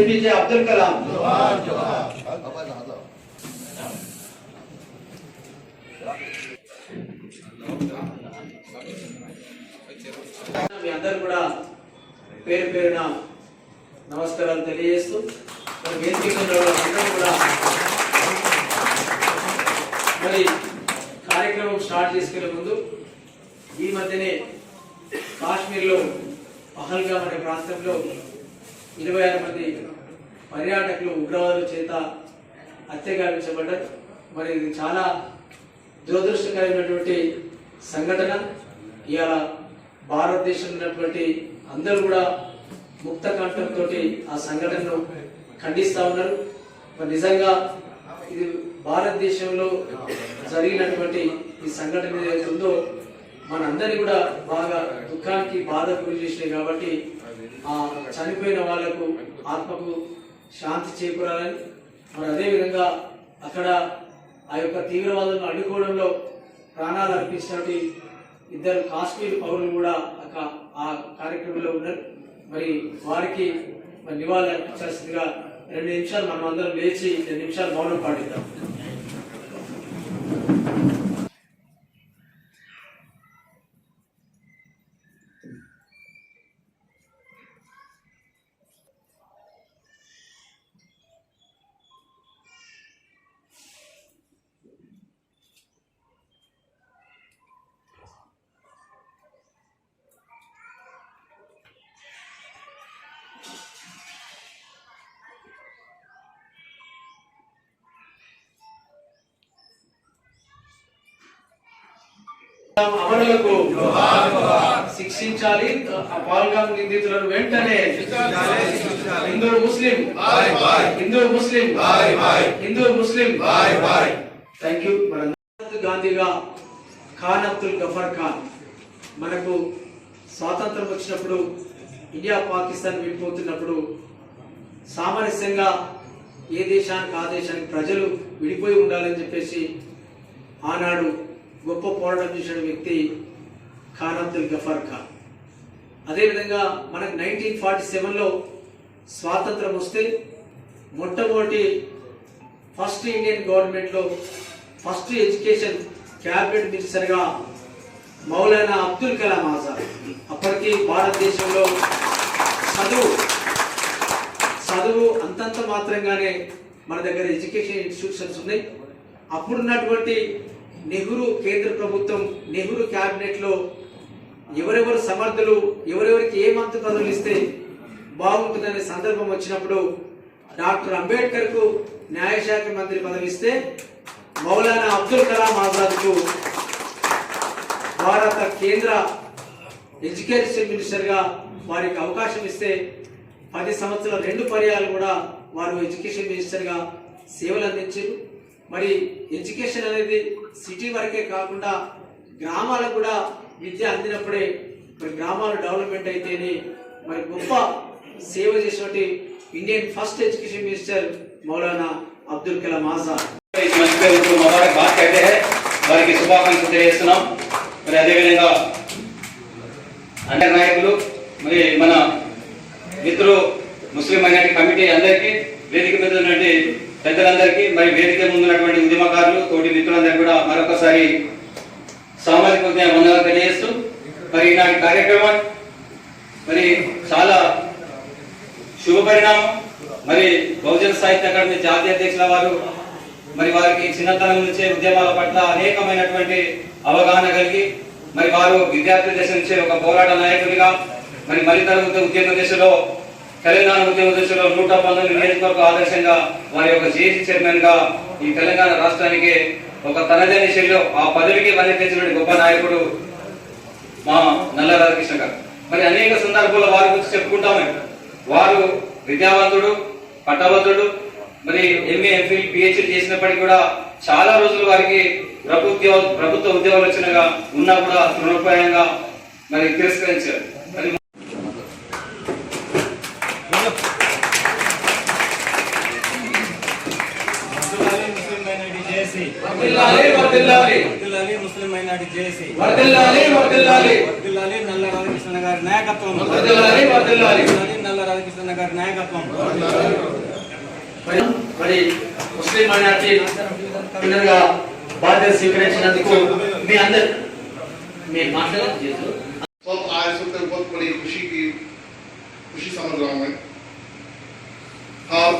APJ Abdul Kalam. మీ అందరు కూడా పేరు పేరున నమస్కారాలు తెలియజేస్తూ మరి వేదిక అందరూ కూడా మరి కార్యక్రమం స్టార్ట్ చేసుకునే ముందు ఈ మధ్యనే కాశ్మీర్లో పహల్గామ్ అనే ప్రాంతంలో ఇరవై ఆరు మంది పర్యాటకులు ఉగ్రవాదుల చేత హత్యగాపించబడ్డారు మరి ఇది చాలా దురదృష్టకరమైనటువంటి సంఘటన. ఇవాళ భారతదేశంలో ఉన్నటువంటి అందరూ కూడా ముక్త కంఠంతో ఆ సంఘటనను ఖండిస్తూ ఉన్నారు. మరి నిజంగా ఇది భారతదేశంలో జరిగినటువంటి ఈ సంఘటన ఏదైతే ఉందో మనందరినీ కూడా బాగా దుఃఖానికి బాధ గురి చేసినాయి కాబట్టి చనిపోయిన వాళ్ళకు ఆత్మకు శాంతి చేకూరాలని మరి అదేవిధంగా అక్కడ ఆ యొక్క తీవ్రవాదులను అడ్డుకోవడంలో ప్రాణాలు అర్పించినటువంటి ఇద్దరు కాశ్మీర్ పౌరులు కూడా అక్క ఆ కార్యక్రమంలో ఉన్నారు. మరి వారికి మరి నివాళులు అర్పించాల్సిందిగా రెండు నిమిషాలు మనం అందరం లేచి రెండు నిమిషాలు మౌనం పాటిద్దాం. శిక్షించాలి ఆ పాల్గామ్ నిందితులను వెంటనే Hindu Muslim Hindu Muslim Hindu Muslim. Thank you. మన గాంధీగా ఖాన్ అబ్దుల్ గఫర్ ఖాన్. మనకు స్వాతంత్రం వచ్చినప్పుడు ఇండియా పాకిస్తాన్ విడిపోతున్నప్పుడు సామరస్యంగా ఏ దేశానికి ఆ దేశానికి ప్రజలు విడిపోయి ఉండాలని చెప్పేసి ఆనాడు గొప్ప పోరాటం చేసిన వ్యక్తి ఖాన్ అబ్దుల్ గఫర్ ఖాన్. అదేవిధంగా మనకు నైన్టీన్ ఫార్టీ సెవెన్లో స్వాతంత్రం వస్తే మొట్టమొదటి ఫస్ట్ ఇండియన్ గవర్నమెంట్లో ఫస్ట్ ఎడ్యుకేషన్ క్యాబినెట్ మినిస్టర్గా మౌలానా అబ్దుల్ కలాం ఆజాద్. అప్పటికి భారతదేశంలో చదువు చదువు అంతంత మాత్రంగానే మన దగ్గర ఎడ్యుకేషన్ ఇన్స్టిట్యూషన్స్ ఉన్నాయి. అప్పుడున్నటువంటి నెహ్రూ కేంద్ర ప్రభుత్వం నెహ్రూ క్యాబినెట్లో ఎవరెవరు సమర్థులు ఎవరెవరికి ఏ మంత్రి పదవులు ఇస్తే బాగుంటుందనే సందర్భం వచ్చినప్పుడు డాక్టర్ అంబేద్కర్కు న్యాయశాఖ మంత్రి పదవిస్తే మౌలానా అబ్దుల్ కలాం ఆజాద్కు భారత కేంద్ర ఎడ్యుకేషన్ మినిస్టర్గా వారికి అవకాశం ఇస్తే పది సంవత్సరాల రెండు పర్యాలు కూడా వారు ఎడ్యుకేషన్ మినిస్టర్గా సేవలు అందించారు. మరి ఎడ్యుకేషన్ అనేది సిటీ వరకే కాకుండా గ్రామాలకు కూడా విద్య అందినప్పుడే మరి గ్రామాలు డెవలప్మెంట్ అయితేనే మరి గొప్ప సేవ చేసినటువంటి Indian first education minister Maulana Abdul Kalam Azad. వారికి శుభాకాంక్షలు తెలియజేస్తున్నాం. మరి అదేవిధంగా అందరి నాయకులు మరి మన మిత్రులు ముస్లిం మైనార్టీ కమిటీ అందరికీ వేదిక మీద ఉన్నటువంటి పెద్దలందరికీ మరి వేదిక ముందున్నటువంటి ఉద్యమకారులు తోటి మిత్రులందరికీ కూడా మరొకసారి సామాజిక ఉద్యమం వందనాలు తెలియజేస్తూ మరి ఈనాటి కార్యక్రమం మరి చాలా శుభ పరిణామం మరి బహుజన సాహిత్య అకాడమీ జాతీయ అధ్యక్షుల వారు మరి వారికి చిన్నతనం నుంచే ఉద్యమాల పట్ల అనేకమైనటువంటి అవగాహన కలిగి మరి వారు విద్యార్థి దశ నుంచే ఒక పోరాట నాయకుడిగా మరి మలి ఉద్యమ దశలో తెలంగాణ ఉద్యమ దశలో నూట పంతొమ్మిది నియోజకవర్గ ఆదర్శంగా వారి యొక్క జేసీ చైర్మన్గా ఈ తెలంగాణ రాష్ట్రానికి ఒక తనదైన శైలిలో ఆ పదవికి వన్నె తెచ్చినటువంటి గొప్ప నాయకుడు మా నల్ల రాధాకృష్ణ గారు మరి అనేక సందర్భాల్లో వారి గురించి చెప్పుకుంటామే. వారు విద్యావంతుడు పట్టభద్రుడు మరి ఎంఏ ఎంఫిల్ పిహెచ్డి చేసినప్పటికీ కూడా చాలా రోజులు వారికి ప్రభుత్వ ప్రభుత్వ ఉద్యోగాలు ఉన్నా కూడా తృణోపాయంగా మరి తిరస్కరించారు. జేఏసీ. వర్ధిల్లాలి, వర్ధిల్లాలి. వర్ధిల్లాలి ముస్లిం మైనారిటీ జేఏసీ. వర్ధిల్లాలి వర్ధిల్లాలి వర్ధిల్లాలి నల్ల రాధాకృష్ణ గారి నాయకత్వం వర్ధిల్లాలి, వర్ధిల్లాలి. నల్ల రాధాకృష్ణ రాధాకృష్ణ గారి నాయకత్వం మరి మరి ముస్లిం మైనార్టీ గా బాధ్యత స్వీకరించినందుకు మీ అందరు మీరు మాట్లాడారు सब आए इस वक्त बहुत बड़ी खुशी की खुशी समझ रहा हूँ मैं और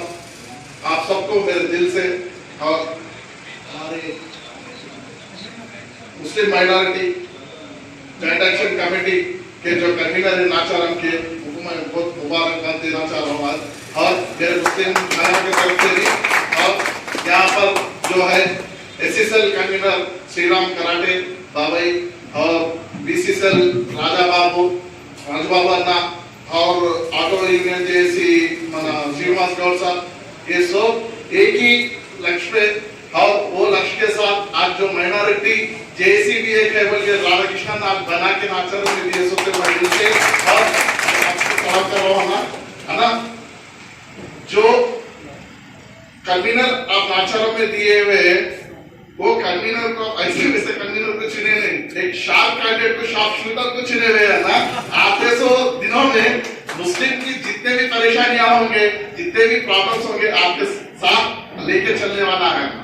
आप सबको मेरे दिल से और हमारे Muslim minority joint action committee के जो कन्वीनर है नाचारम के उनको मैं बहुत मुबारकबाद देना चाह रहा हूँ आज। और मेरे मुस्लिम भाइयों की तरफ़ से भी, और यहाँ पर जो है एसएसएल कन्वीनर श्री राम कराटे बाबाई और बीसीएसएल राजा बाबू, राजबाबू अन्ना, और ऑटो यूनियन जैसी मना श्रीनिवास गौड़ साहब, ये सब एक ही लक्ष्य और वो लक्ष्य के साथ आज जो माइनॉरिटी जैसी भी एक है बोल के राधाकृष्णन आप बना के नाचर में दिए बड़े दिल से और सलाम कर रहा हूँ ना, है ना? जो कन्वीनर आप नाचारों में दिए हुए वो कन्वीनर को ऐसे वैसे कन्वीनर को चुने नहीं, एक शार्प कैंडिडेट को शार्प शूटर को चुने हुए है ना? आते सौ दिनों में मुस्लिम की जितने भी परेशानियाँ होंगे, जितने भी प्रॉब्लम्स होंगे, आपके साथ लेके चलने वाला है।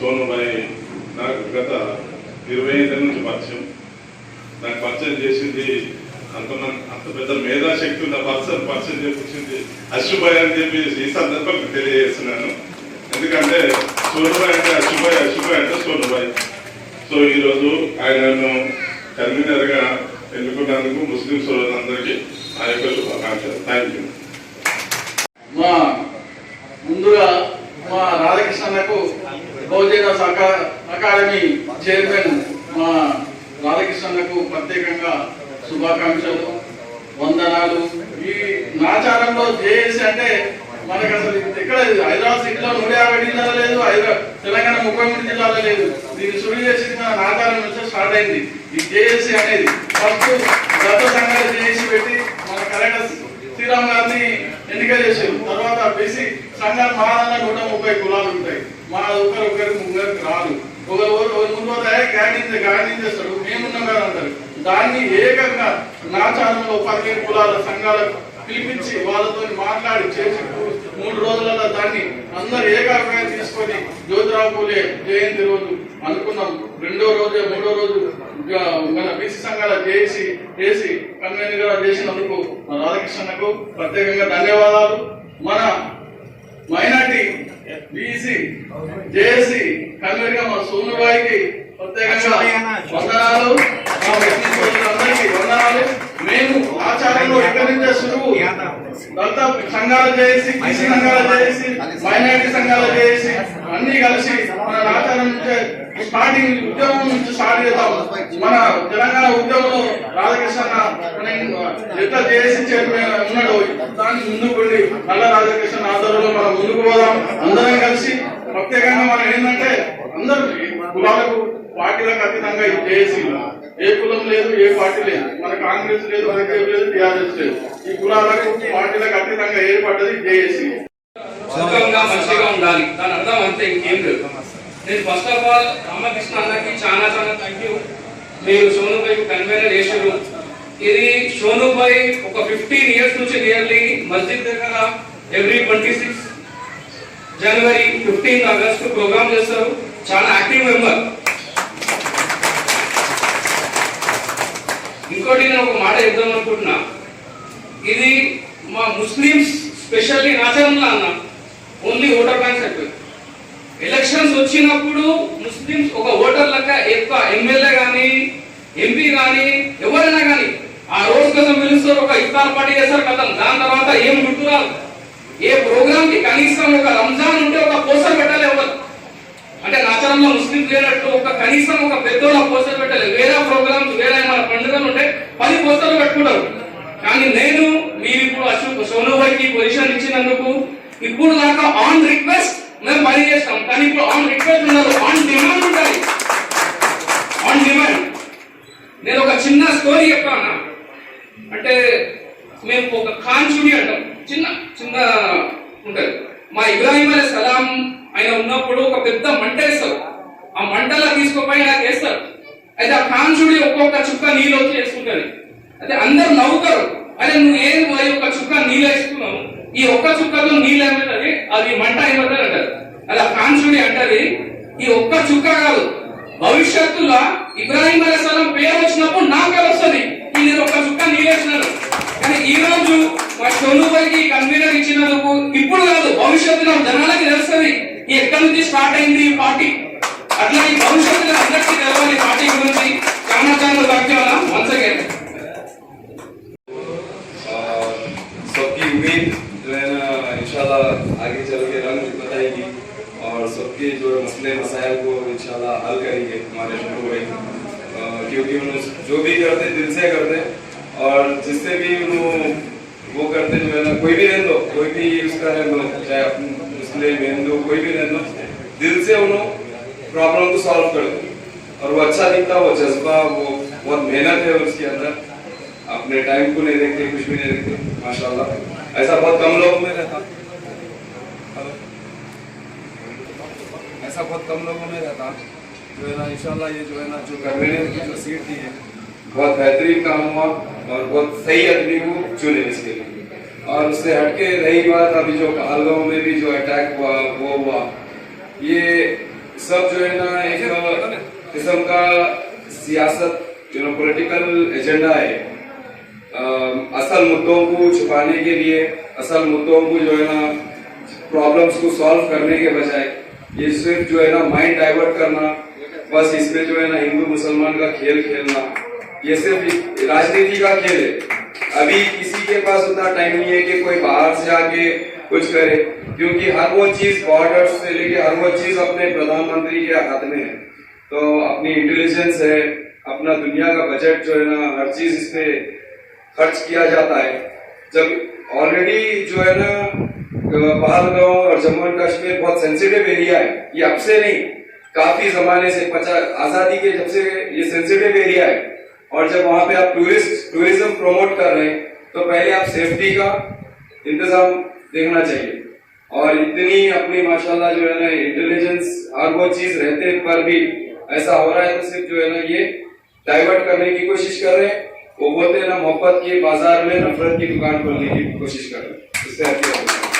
సోనుబాయి నాకు గత ఇరవై ఐదు నుంచి పరిచయం. నాకు పరిచయం చేసింది అంత అంత పెద్ద మేధాశక్తి ఉన్న పర్సన్ పరిచయం చేపించింది అశుభాయ్ అని చెప్పి ఈ సందర్భంగా తెలియజేస్తున్నాను. ఎందుకంటే సోనుబాయ్ అంటే అశుభాయ్ అశుభాయ్ అంటే సోనుబాయ్ సో ఈరోజు ఆయనను కన్వీనర్గా ఎన్నుకున్నందుకు ముస్లిం సోదరులందరికీ ఆ యొక్క శుభాకాంక్షలు. థ్యాంక్ యూ మా ముందుగా మా రాధాకృష్ణకు బహుజన సహకార అకాడమీ చైర్మన్ మా రాధాకృష్ణకు ప్రత్యేకంగా శుభాకాంక్షలు వందనాలు. ఈ నాచారంలో జేఏసీ అంటే మనకు అసలు ఇక్కడ హైదరాబాద్ సిటీలో నూట యాభై జిల్లాలో లేదు. హైదరాబాద్ తెలంగాణ ముప్పై మూడు జిల్లాలో లేదు. దీన్ని సుడి చేసిన మన నాచారం నుంచి స్టార్ట్ అయింది. ఈ జేఏసీ అనేది ఫస్ట్ గత సంఘాలు జేఏసీ పెట్టి మన కలెక్టర్ శ్రీరామ్ గారిని ఎన్నిక చేశారు. తర్వాత బీసీ సంఘాలు మహానంగా నూట ముప్పై కులాలు ఉంటాయి. మా ఒకరు ఒకరికి ముగ్గురికి రాదు. ఒకరు ఒకరు ముందు పోతే గాడించే గాడించేస్తాడు మేమున్నాం కదా అంటారు. దాన్ని ఏకంగా నాచారంలో పదిహేను కులాల సంఘాలకు పిలిపించి వాళ్ళతో మాట్లాడి చేసి మూడు రోజులలో దాన్ని అందరు ఏకాగ్రంగా తీసుకొని జ్యోతిరావు పూలే జయంతి రోజు అనుకున్నాం. రెండో రోజే మూడో రోజు మన బీసీ సంఘాల చేసి చేసి కన్వీనర్గా చేసినందుకు మన రాధాకృష్ణకు ప్రత్యేకంగా ధన్యవాదాలు. మన మైనార్టీ బీసీ జేసీ కన్వీనర్ మా మన సోనుబాయికి ప్రత్యేకంగా వందనాలు. మా ముస్లిం వందనాలు. మేము ఆచారంలో ఇక్కడి నుంచే సులువు. దళిత సంఘాలు చేసి బీసీ సంఘాలు చేసి మైనార్టీ సంఘాలు చేసి అన్ని కలిసి మన ఆచారం నుంచే స్టార్టింగ్ ఉద్యమం నుంచి స్టార్ట్ చేద్దాం. మన తెలంగాణ ఉద్యమంలో రాధాకృష్ణ ఎంత చేసి ఉన్నాడు. దాన్ని ముందుకు వెళ్ళి నల్ల రాధాకృష్ణ ఆధ్వర్యంలో మనం ముందుకు పోదాం. అందరం కలిసి ప్రత్యేకంగా మనం ఏంటంటే అందరూ కులాలకు పార్టీలకు అతీతంగా ఇది చేసి ఏ కులం లేదు ఏ పార్టీ లేదు. మన కాంగ్రెస్ లేదు మనకి లేదు టీఆర్ఎస్ లేదు. ఈ కులాలకు పార్టీలకు అతీతంగా ఏర్పడ్డది జేఏసీ. మంచిగా ఉండాలి. దాని అర్థం అంతే ఇంకేం లేదు. నేను ఫస్ట్ ఆఫ్ ఆల్ రామకృష్ణ అన్నకి చాలా చాలా థ్యాంక్ యూ మీరు సోనుపై కన్వీనర్ చేశారు ఇది సోనుపై ఒక ఫిఫ్టీన్ ఇయర్స్ నుంచి నియర్లీ మస్జిద్ దగ్గర every twenty six January fifteenth August programme చేస్తారు. చాలా యాక్టివ్ మెంబర్ ఇంకోటి నేను ఒక మాట చెప్దాం అనుకుంటున్నా. ఇది మా ముస్లిమ్స్ స్పెషల్లీ నాచరంలో అన్న ఓన్లీ ఓటర్ బ్యాంక్స్ అయిపోయింది ఎలక్షన్స్ వచ్చినప్పుడు ముస్లిమ్స్ ఒక ఓటర్ లెక్క ఎక్కువ ఎమ్మెల్యే కానీ ఎంపీ కానీ ఎవరైనా కానీ ఆ రోజు కోసం పిలుస్తారు ఒక ఇఫ్తార్ పార్టీ చేస్తారు కదా దాని తర్వాత ఏం గుర్తురాదు ఏ ప్రోగ్రామ్కి కనీసం ఒక రంజాన్ ఉంటే ఒక పోస్టర్ పెట్టాలి ఎవరు? అంటే నాచారంలో ముస్లిం లేనట్టు ఒక కనీసం ఒక పెద్దోళ్ళ పోస్టర్ పెట్టాలి. వేరే ప్రోగ్రామ్స్ వేరే మన పండుగలు ఉంటే పది పోస్టర్లు పెట్టుకుంటారు. కానీ నేను మీరు ఇప్పుడు అశోక్ సోనుభాయ్కి పొజిషన్ ఇచ్చినందుకు ఇప్పుడు దాకా ఆన్ రిక్వెస్ట్ మేము పని చేస్తాం. కానీ ఇప్పుడు ఆన్ రిక్వెస్ట్ ఉండదు ఆన్ డిమాండ్ ఉండాలి ఆన్ డిమాండ్ నేను ఒక చిన్న స్టోరీ చెప్తాను. అంటే మేము ఒక ఖాన్చుడి అంటాం. చిన్న చిన్న ఉంటుంది. మా ఇబ్రాహిం అలీ సలాం ఆయన ఉన్నప్పుడు ఒక పెద్ద మంట వేస్తారు. ఆ మంటలా తీసుకుపోయి నాకు వేస్తారు. అయితే ఆ కాంచుడి ఒక్కొక్క చుక్క నీళ్ళు వచ్చి వేసుకుంటుంది అయితే అందరు నవ్వుతారు. అదే నువ్వు ఏం మరి ఒక చుక్క నీళ్ళు వేసుకున్నావు ఈ ఒక్క చుక్కతో నీళ్ళు ఏమవుతుంది అది మంట ఏమంటారు అంటారు. అలా ఖాన్చుడి అంటది ఈ ఒక్క చుక్క కాదు. భవిష్యత్తులో ఇబ్రాహిం అలైహిస్సలాం పేరు వచ్చినప్పుడు నాకు కలుస్తుంది వస్తుంది. ఈ నేను ఒక్క చుక్క నీళ్ళేసినాను కానీ ఈ రోజు మా చొలుబడికి కన్వీనర్ ఇచ్చినందుకు ఇప్పుడు కాదు భవిష్యత్తులో జనాలకి తెలుస్తుంది ఈ ఎక్కడి నుంచి స్టార్ట్ అయింది ఈ పార్టీ అట్లా ఈ భవిష్యత్తులో అందరికీ తెలవాలి పార్టీ గురించి. చాలా చాలా ధన్యవాదాలు. सबके जो मसले मसाइल को इंशाल्लाह हल करेंगे हमारे शुरू अ, क्योंकि उन्होंने जो भी करते दिल से करते और जिससे भी उन्होंने वो करते जो है ना कोई भी रहने दो कोई भी उसका रहने दो चाहे मुस्लिम हिंदू कोई भी रहने दो दिल से उन्होंने प्रॉब्लम को सॉल्व कर दो। और वो अच्छा दिखता वो जज्बा वो बहुत मेहनत है उसके अंदर। अपने टाइम को नहीं देखते कुछ भी नहीं देखते माशाल्लाह। ऐसा बहुत कम लोग में रहता हेलो? ऐसा बहुत कम लोगों में रहता। जो है ना इंशाल्लाह ये जो है ना जो कन्वीनर की जो सीट थी बहुत बेहतरीन काम हुआ और बहुत सही आदमी को चुने इसके लिए। और उससे हटके रही बात अभी जो पहलगांव में भी जो अटैक हुआ वो हुआ। ये सब जो है ना एक किस्म का सियासत जो पॉलिटिकल एजेंडा है। अम, असल मुद्दों को छुपाने के लिए असल मुद्दों को जो है ना प्रॉब्लम्स को सॉल्व करने के बजाय ये सिर्फ़ जो है ना माइंड डाइवर्ट करना, बस इसमें जो है ना हिंदू मुसलमान का खेल खेलना। ये सिर्फ़ राजनीति का खेल है। अभी किसी के पास उतना टाइम नहीं है कि कोई बाहर से आके कुछ करे, क्योंकि हर वो चीज़ बॉर्डर से लेके हर वो चीज़ अपने प्रधानमंत्री के हाथ में है। तो अपनी इंटेलिजेंस है, अपना दुनिया का बजट जो है ना हर चीज़ इस खर्च किया जाता है। जब ऑलरेडी जो है ना पहलगांव और जम्मू एंड कश्मीर बहुत सेंसिटिव एरिया है। ये अब से नहीं, काफ़ी जमाने से पचास आज़ादी के जब से ये सेंसिटिव एरिया है। और जब वहाँ पे आप टूरिस्ट टूरिज़्म प्रमोट कर रहे हैं तो पहले आप सेफ्टी का इंतज़ाम देखना चाहिए। और इतनी अपनी, माशाल्लाह, जो है ना इंटेलिजेंस हर वो चीज़ रहते पर भी ऐसा हो रहा है तो सिर्फ़ जो है ना, ये डाइवर्ट करने की कोशिश कर रहे हैं। वो बोलते हैं ना, मोहब्बत के बाज़ार में नफरत की दुकान खोलने की कोशिश कर रहे हैं। हटके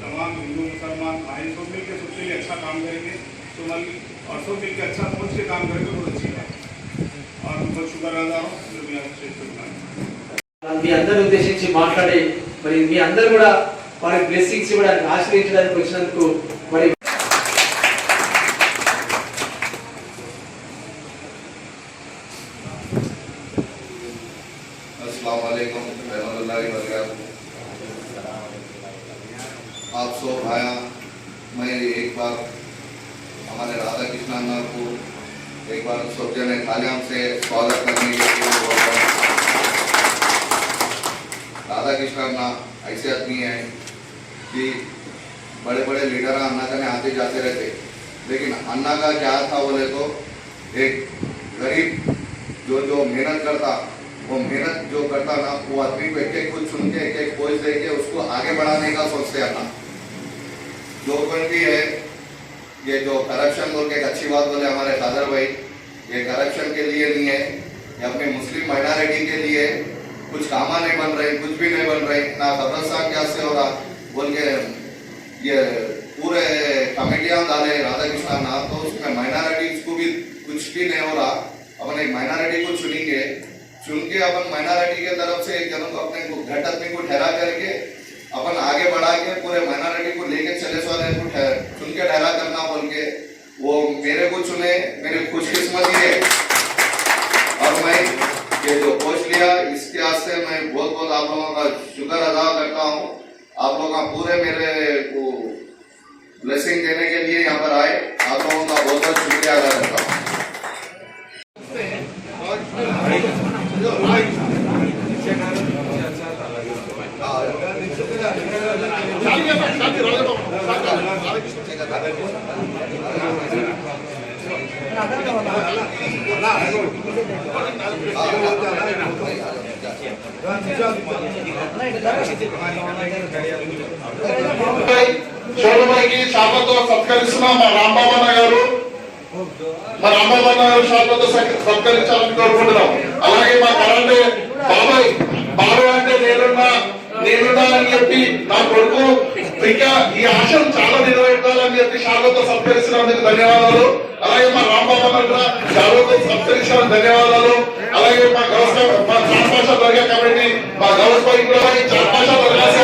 तमाम हिंदू मुसलमान भाई सब मिल के सबके लिए अच्छा काम करेंगे तो मल और सब मिल के अच्छा सोच के काम करेंगे बहुत अच्छी बात है और मैं बहुत शुक्र अदा हूँ जो भी आपसे शुक्रिया మీ అందరిని ఉద్దేశించి మాట్లాడి మరి మీ అందరు కూడా వారి బ్లెస్సింగ్స్ ఇవ్వడానికి ఆశ్రయించడానికి వచ్చినందుకు మరి जो कोई भी है, ये जो करप्शन बोल के एक अच्छी बात बोले हमारे दादर भाई, ये करप्शन के लिए नहीं है, ये अपने मुस्लिम माइनॉरिटी के लिए कुछ कामा नहीं बन रहे, कुछ भी नहीं बन रहे ना कब्रस्तान क्या से हो रहा, बोल के ये पूरे कमेटियाँ डाले राधा कृष्णा ना तो उसमें माइनॉरिटीज को भी कुछ भी नहीं हो रहा, अपन एक माइनॉरिटी को चुनेंगे, चुन के अपन माइनॉरिटी के तरफ़ से एक जनों को अपने को घट आदमी को ठहरा करके अपन आगे बढ़ा के पूरे माइनॉरिटी को लेके चले सो को ठहर चुन के ठहरा करना बोल के। वो मेरे को चुने, मेरी खुशकिस्मती है और मैं ये जो पोस्ट लिया, इसके वास्ते मैं बहुत बहुत आप लोगों का शुक्र अदा करता हूँ। आप लोग का पूरे मेरे को ब्लेसिंग देने के लिए यहाँ पर आए। आप लोगों का बहुत बहुत शुक्रिया अदा करता हूँ। మా షాపులతో సత్కరించాలని కోరుకుంటున్నాం. అలాగే మా కరెంట్ బాబాయ్ బాబాయ్ అంటే నేనున్నా నేనున్నా అని చెప్పి నా కొడుకు ఇంకా ఈ ఆశను చాలా నెరవేర్చాలని చెప్పి షాపులతో సత్కరిస్తున్నందుకు ధన్యవాదాలు. అలాగే మా రాంబాబు కూడా షాపులతో సత్కరించిన ధన్యవాదాలు. అలాగే మా గౌస్ మా చార్పాష వర్గ కమిటీ మా గౌస్ భాई కూడా చార్పాష దర్గా से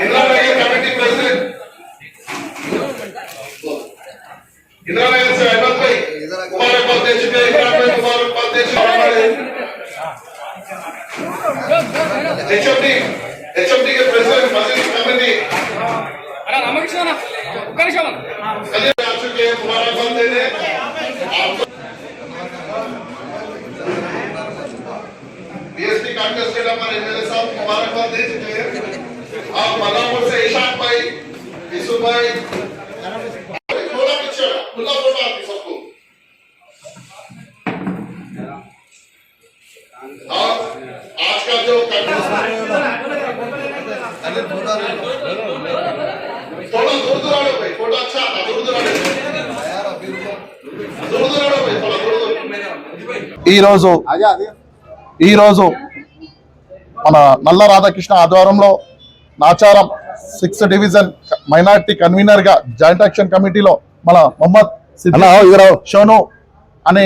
इंदिरा नगर कमेटी प्रेसिडेंट इंदिरा नगर से अहमद भाई मुबारकबाद दे चुके हैं इकराम भाई मुबारकबाद ఈరోజు ఈరోజు మన నల్ల రాధాకృష్ణ ఆధ్వర్యంలో నాచారం సిక్స్ డివిజన్ మైనార్టీ కన్వీనర్గా జాయింట్ యాక్షన్ కమిటీలో మన మొహమ్మద్ షోను అనే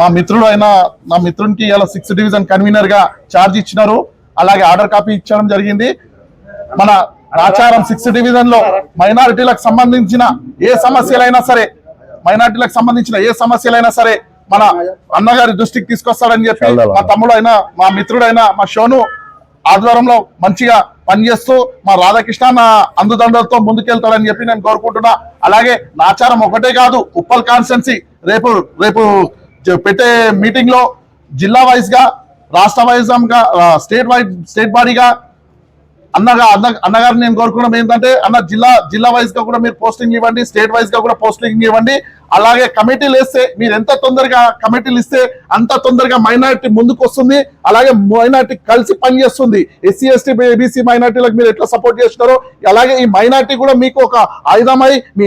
మా మిత్రుడు అయిన నా మిత్రునికి ఇలా సిక్స్ డివిజన్ కన్వీనర్గా ఛార్జ్ ఇచ్చినారు. అలాగే ఆర్డర్ కాపీ ఇచ్చడం జరిగింది. మన ఆచారం సిక్స్ డివిజన్లో మైనారిటీలకు సంబంధించిన ఏ సమస్యలైనా సరే మైనారిటీలకు సంబంధించిన ఏ సమస్యలైనా సరే మన అన్నగారి దృష్టికి తీసుకొస్తాడని చెప్పి మా తమ్ముడు అయినా మా మిత్రుడైనా మా షోను ఆధ్వర్యంలో మంచిగా పనిచేస్తూ మా రాధాకృష్ణ నా అందుదండలతో ముందుకెళ్తాడని చెప్పి నేను కోరుకుంటున్నా. అలాగే నాచారం ఒకటే కాదు ఉప్పల్ కాన్స్టెన్సీ రేపు రేపు పెట్టే మీటింగ్లో జిల్లా వైజ్గా రాష్ట్ర వైజ్గా స్టేట్ వైజ్ స్టేట్ బాడీగా అన్నగా అన్న అన్నగారిని నేను కోరుకోవడం ఏంటంటే అన్న జిల్లా జిల్లా వైజ్గా కూడా మీరు పోస్టింగ్ ఇవ్వండి స్టేట్ వైజ్గా కూడా పోస్టింగ్ ఇవ్వండి. అలాగే కమిటీలు వేస్తే మీరు ఎంత తొందరగా కమిటీలు ఇస్తే అంత తొందరగా మైనారిటీ ముందుకు వస్తుంది. అలాగే మైనార్టీ కలిసి పనిచేస్తుంది. ఎస్సీ ఎస్టీ ఏబీసీ మైనార్టీలకు మీరు ఎట్లా సపోర్ట్ చేస్తున్నారో అలాగే ఈ మైనార్టీ కూడా మీకు ఒక ఆయుధమై మీ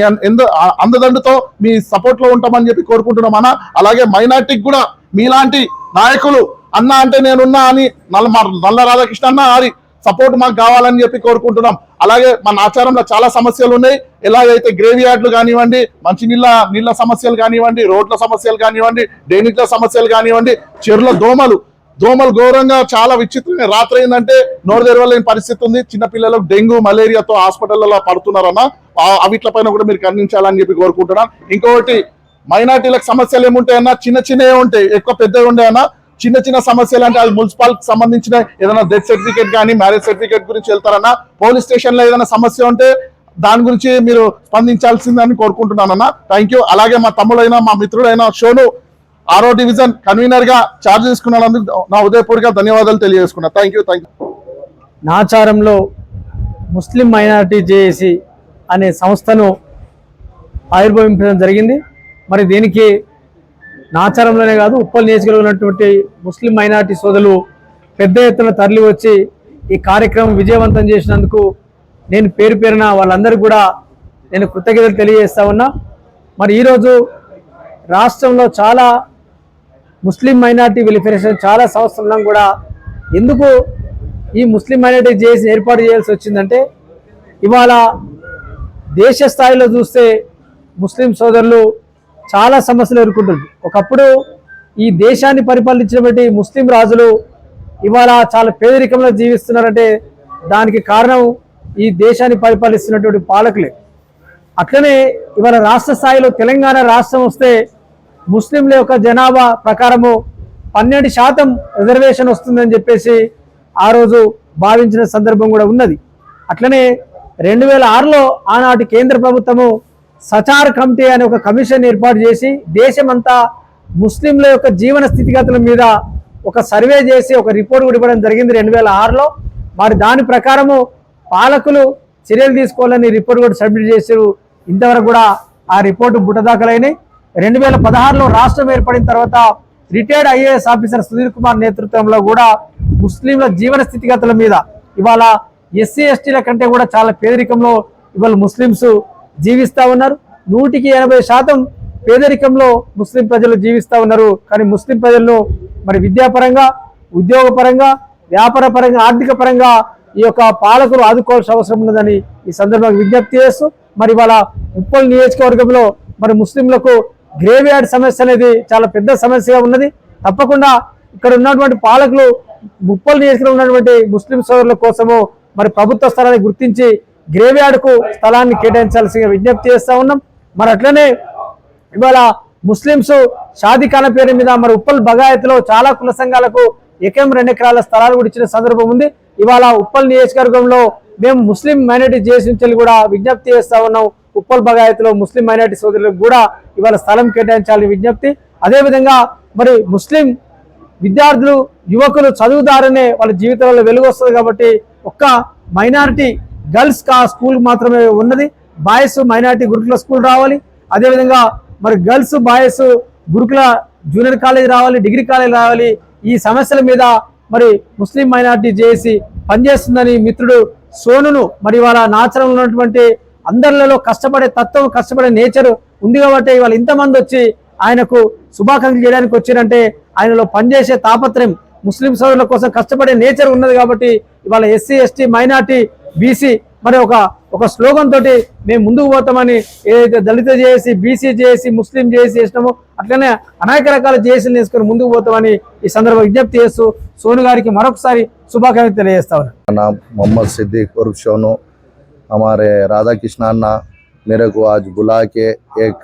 అందదండుతో మీ సపోర్ట్లో ఉంటామని చెప్పి కోరుకుంటున్నాం అన్న. అలాగే మైనార్టీకి కూడా మీలాంటి నాయకులు అన్న అంటే నేనున్నా అని నల్ల మా నల్ల రాధాకృష్ణ అన్న అని సపోర్ట్ మాకు కావాలని చెప్పి కోరుకుంటున్నాం. అలాగే మన ఆచారంలో చాలా సమస్యలు ఉన్నాయి. ఎలాగైతే గ్రేవీ యార్డ్లు కానివ్వండి మంచి నీళ్ళ నీళ్ళ సమస్యలు కానివ్వండి రోడ్ల సమస్యలు కానివ్వండి డ్రైనేజ్ల సమస్యలు కానివ్వండి చెరువుల దోమలు దోమలు ఘోరంగా చాలా విచిత్రంగా రాత్రి ఏంటంటే నోరు తెరవలేని పరిస్థితి ఉంది. చిన్నపిల్లలు డెంగ్యూ మలేరియాతో హాస్పిటల్లో పడుతున్నారన్న అవిట్లపైన పైన కూడా మీరు ఖండించాలని చెప్పి కోరుకుంటున్నాను. ఇంకొకటి మైనార్టీలకు సమస్యలు ఏముంటాయన్నా చిన్న చిన్నవి ఉంటాయి. ఎక్కువ పెద్దవి ఉంటాయన్నా చిన్న చిన్న సమస్యలు అంటే అది మున్సిపల్ సంబంధించిన ఏదైనా డెత్ సర్టిఫికేట్ కానీ మ్యారేజ్ సర్టిఫికేట్ గురించి వెళ్తారన్నా పోలీస్ స్టేషన్లో ఏదైనా సమస్య ఉంటే దాని గురించి మీరు స్పందించాల్సిందని కోరుకుంటున్నానన్న. థ్యాంక్ యూ అలాగే మా తమ్ముడైన మా మిత్రుడైన షోను ఆరో డివిజన్ కన్వీనర్గా చార్జ్ తీసుకున్నందుకు నా ఉదయపూర్గా ధన్యవాదాలు తెలియజేసుకున్నా. థ్యాంక్ యూ థ్యాంక్ యూ నాచారంలో ముస్లిం మైనారిటీ జేఏసీ అనే సంస్థను ఆవిర్భవించడం జరిగింది. మరి దీనికి నాచారంలోనే కాదు ఉప్పల్ నియోజకవర్గంలో ఉన్నటువంటి ముస్లిం మైనార్టీ సోదరులు పెద్ద ఎత్తున తరలి వచ్చి ఈ కార్యక్రమం విజయవంతం చేసినందుకు నేను పేరు పేరున వాళ్ళందరికీ కూడా నేను కృతజ్ఞతలు తెలియజేస్తా ఉన్నా. మరి ఈరోజు రాష్ట్రంలో చాలా ముస్లిం మైనార్టీ వెలిఫిరేషన్ చాలా సంవత్సరం కూడా ఎందుకు ఈ ముస్లిం మైనార్టీ చేసి ఏర్పాటు చేయాల్సి వచ్చిందంటే ఇవాళ దేశ స్థాయిలో చూస్తే ముస్లిం సోదరులు చాలా సమస్యలు ఎదుర్కొంటుంది. ఒకప్పుడు ఈ దేశాన్ని పరిపాలించినటువంటి ముస్లిం రాజులు ఇవాళ చాలా పేదరికంలో జీవిస్తున్నారంటే దానికి కారణం ఈ దేశాన్ని పరిపాలిస్తున్నటువంటి పాలకులే. అట్లనే ఇవాళ రాష్ట్ర స్థాయిలో తెలంగాణ రాష్ట్రం వస్తే ముస్లింల యొక్క జనాభా ప్రకారము పన్నెండు శాతం రిజర్వేషన్ వస్తుందని చెప్పేసి ఆ రోజు భావించిన సందర్భం కూడా ఉన్నది. అట్లనే రెండు వేల ఆరులో ఆనాటి కేంద్ర ప్రభుత్వము సచార్ కమిటీ అనే ఒక కమిషన్ ఏర్పాటు చేసి దేశమంతా ముస్లింల యొక్క జీవన స్థితిగతుల మీద ఒక సర్వే చేసి ఒక రిపోర్ట్ కూడా ఇవ్వడం జరిగింది రెండు వేల ఆరులో. మరి దాని ప్రకారము పాలకులు చర్యలు తీసుకోవాలని రిపోర్ట్ కూడా సబ్మిట్ చేశారు. ఇంతవరకు కూడా ఆ రిపోర్టు బుట్టదాఖలైనాయి రెండు వేల పదహారులో రాష్ట్రం ఏర్పడిన తర్వాత retired IAS officer Sudheer Kumar నేతృత్వంలో కూడా ముస్లింల జీవన స్థితిగతుల మీద ఇవాళ ఎస్సీ ఎస్టీల కంటే కూడా చాలా పేదరికంలో ఇవాళ ముస్లింస్ జీవిస్తా ఉన్నారు. నూటికి ఎనభై శాతం పేదరికంలో ముస్లిం ప్రజలు జీవిస్తూ ఉన్నారు. కానీ ముస్లిం ప్రజలను మరి విద్యాపరంగా ఉద్యోగపరంగా వ్యాపార పరంగా ఆర్థిక పరంగా ఈ యొక్క పాలకులు ఆదుకోవాల్సిన అవసరం ఉన్నదని ఈ సందర్భంగా విజ్ఞప్తి చేస్తూ మరి వాళ్ళ ఉప్పల్ నియోజకవర్గంలో మరి ముస్లింలకు గ్రేవ్ యార్డ్ సమస్య అనేది చాలా పెద్ద సమస్యగా ఉన్నది. తప్పకుండా ఇక్కడ ఉన్నటువంటి పాలకులు ముప్పల్ నియోజకవర్గంలో ఉన్నటువంటి ముస్లిం సోదరుల కోసము మరి ప్రభుత్వ స్థలాన్ని గుర్తించి గ్రేవ్యార్డ్కు స్థలాన్ని కేటాయించాల్సిన విజ్ఞప్తి చేస్తూ ఉన్నాం. మరి అట్లనే ఇవాళ ముస్లింస్ షాదిఖాన పేరు మీద మరి ఉప్పల్ బగాయత్లో చాలా కుల సంఘాలకు ఎకరం రెండు ఎకరాల స్థలాలు కూడా ఇచ్చిన సందర్భం ఉంది. ఇవాళ ఉప్పల్ నియోజకవర్గంలో మేము ముస్లిం మైనార్టీ చేసి కూడా విజ్ఞప్తి చేస్తా ఉన్నాం. ఉప్పల్ బగాయత్లో ముస్లిం మైనార్టీ సోదరులకు కూడా ఇవాళ స్థలం కేటాయించాలని విజ్ఞప్తి. అదేవిధంగా మరి ముస్లిం విద్యార్థులు యువకులు చదువుదారనే వాళ్ళ జీవితంలో వెలుగు వస్తుంది కాబట్టి ఒక్క మైనారిటీ గర్ల్స్ కా స్కూల్ మాత్రమే ఉన్నది. బాయ్స్ మైనార్టీ గురుకుల స్కూల్ రావాలి. అదేవిధంగా మరి గర్ల్స్ బాయ్స్ గురుకుల జూనియర్ కాలేజ్ రావాలి డిగ్రీ కాలేజ్ రావాలి. ఈ సమస్యల మీద మరి ముస్లిం మైనార్టీ చేసి పనిచేస్తుందని మిత్రుడు సోనును మరి వాళ్ళ నాచరంలో ఉన్నటువంటి అందరిలో కష్టపడే తత్వం కష్టపడే నేచర్ ఉంది కాబట్టి ఇవాళ ఇంతమంది వచ్చి ఆయనకు శుభాకాంక్షలు చేయడానికి వచ్చారంటే ఆయనలో పనిచేసే తాపత్రయం ముస్లిం సోదరుల కోసం కష్టపడే నేచర్ ఉన్నది కాబట్టి ఇవాళ ఎస్సీ ఎస్టీ మైనార్టీ బీసీ మరి ఒక ఒక స్లోగన్ తోటి మేము ముందుకు పోతామని ఏదైతే దళిత చేసి బీసీ చేసి ముస్లిం చేసి చేసినామో అట్లనే అనేక రకాల చేసి వేసుకొని ముందుకు పోతామని ఈ సందర్భంగా విజ్ఞప్తి చేస్తూ సోను గారికి మరొకసారి శుభాకాంక్షలు తెలియజేస్తా ఉన్నాను नाम मोहम्मद सिद्दीक उर्फ सोनू हमारे राधा कृष्ण अन्ना मेरे को आज बुला के एक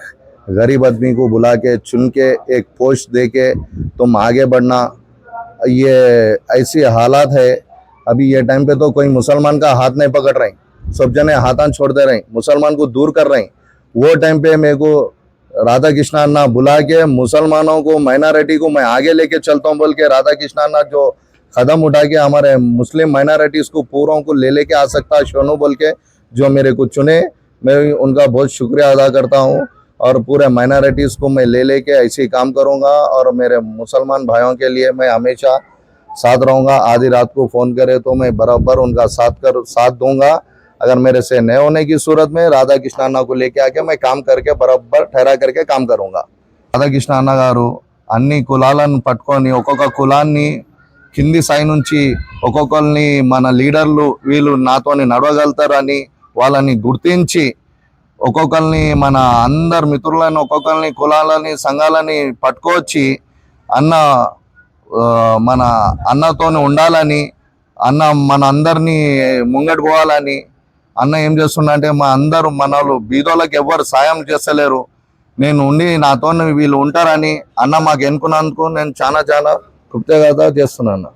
गरीब आदमी को बुला के चुन के एक पोस्ट दे के तुम आगे बढ़ना ये ऐसी हालात है अभी ये टाइम पे तो कोई मुसलमान का हाथ नहीं पकड़ रहे। सब जने हाथान छोड़ दे रहे, मुसलमान को दूर कर रहे। वो टाइम पे मेरे को राधा कृष्णा अन्ना बुला के, मुसलमानों को माइनॉरिटी को मैं आगे लेके चलता हूँ बोल के राधा कृष्णा अन्ना जो कदम उठा के हमारे मुस्लिम माइनॉरिटीज को, पूरों को ले लेके आ सकता है, शोनू बोल के जो मेरे को चुने, मैं उनका बहुत शुक्रिया अदा करता हूँ। और पूरे माइनॉरिटीज को मैं ले लेके ऐसे ही काम करूँगा, और मेरे मुसलमान भाइयों के लिए मैं हमेशा साथ रहूँगा आधी रात को फ़ोन करे तो मैं बराबर उनका साथ कर साथ दूंगा अगर मेरे से न होने की सूरत में राधा कृष्णाना को लेके आके मैं काम करके बराबर ठहरा करके काम करूँगा రాధా కృష్ణ అన్న గారు అన్ని కులాలను పట్టుకొని ఒక్కొక్క కులాన్ని కింది స్థాయి నుంచి ఒక్కొక్కరిని మన లీడర్లు వీళ్ళు నాతోని నడవగలుగుతారని వాళ్ళని గుర్తించి ఒక్కొక్కరిని మన అందరు మిత్రులను ఒక్కొక్కరిని కులాలని సంఘాలని పట్టుకొచ్చి అన్న ఆ, మన అన్నతోనే ఉండాలని అన్న మన అందరినీ ముంగటి పోవాలని అన్న ఏం చేస్తున్నా మా అందరూ మన బీదోళ్ళకి ఎవ్వరు సాయం చేస్తలేరు. నేను ఉండి నాతో వీళ్ళు ఉంటారని అన్న మాకు ఎన్నుకున్నందుకు నేను చాలా చాలా కృతజ్ఞత చేస్తున్నాను.